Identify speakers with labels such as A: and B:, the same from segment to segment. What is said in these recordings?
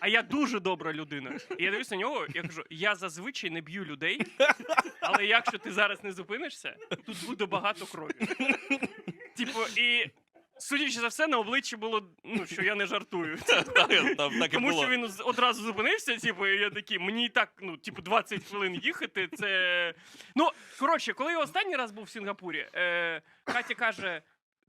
A: А я дуже добра людина. І я дивлюсь на нього, я кажу: я зазвичай не б'ю людей, але якщо ти зараз не зупинишся, тут буде багато крові. Типу, і судячи за все, на обличчі було, ну, що я не жартую.
B: Так, там так і
A: Тому
B: було.
A: що він з- одразу зупинився, типу, і я такий, мені і так, ну, типу, 20 хвилин їхати. Це. Ну, коротше, коли я останній раз був в Сінгапурі, е, Катя каже: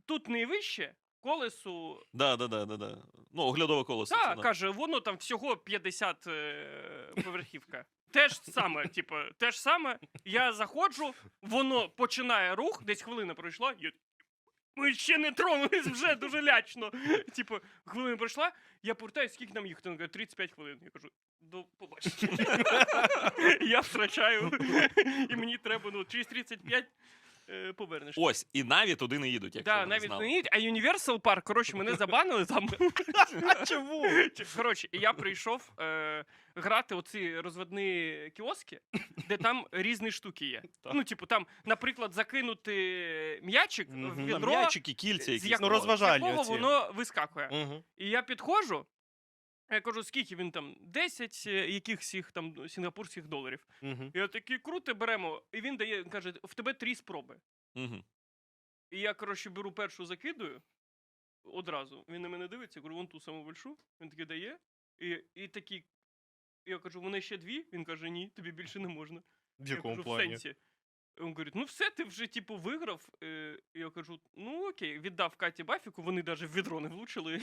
A: тут найвище колесу.
B: Да, да, да, да, да. Ну, оглядове колесо.
A: Так,
B: це, да.
A: каже, воно там всього 50 е, поверхівка. Те ж саме, типу, те ж саме. Я заходжу, воно починає рух, десь хвилина пройшла. Я... Ми ще не тронулись вже дуже лячно. Типу, хвилина пройшла, я повертаюся, скільки нам їхати? Він каже, 35 хвилин. Я кажу, до побачення. я втрачаю, і мені треба, ну, через 35 е, повернеш.
B: Ось, і навіть туди не їдуть, якщо
A: Да,
B: ви не
A: навіть
B: знали.
A: не їдь, а Universal Park, коротше, мене забанили там.
C: Чому?
A: Коротше, і я прийшов е, грати оці розводні кіоски, де там різні штуки є.
B: Так.
A: Ну, типу, там, наприклад, закинути м'ячик в
C: Мгм.
A: Відро,
B: м'ячики, кільця
A: з
B: якісь.
A: якого,
C: Ну, розважальні
A: з якого
C: оці.
A: воно вискакує.
C: Угу.
A: І я підходжу, я кажу, скільки він там? 10 е, якихось їх там сінгапурських доларів.
C: Угу.
A: І я такий круто беремо. І він дає, каже, в тебе три спроби.
B: Мгм.
A: І я, коротше, беру першу, закидую одразу. Він на мене дивиться, я кажу, вон ту саму большу. Він такий дає. І, і такий. Я кажу, вони ще дві? Він каже, ні, тобі більше не можна.
C: В
A: я
C: якому
A: кажу, в сенсі. Він говорить, ну все, ти вже типу виграв. Е, Я кажу, ну окей, віддав Каті Бафіку, вони навіть в відро не влучили.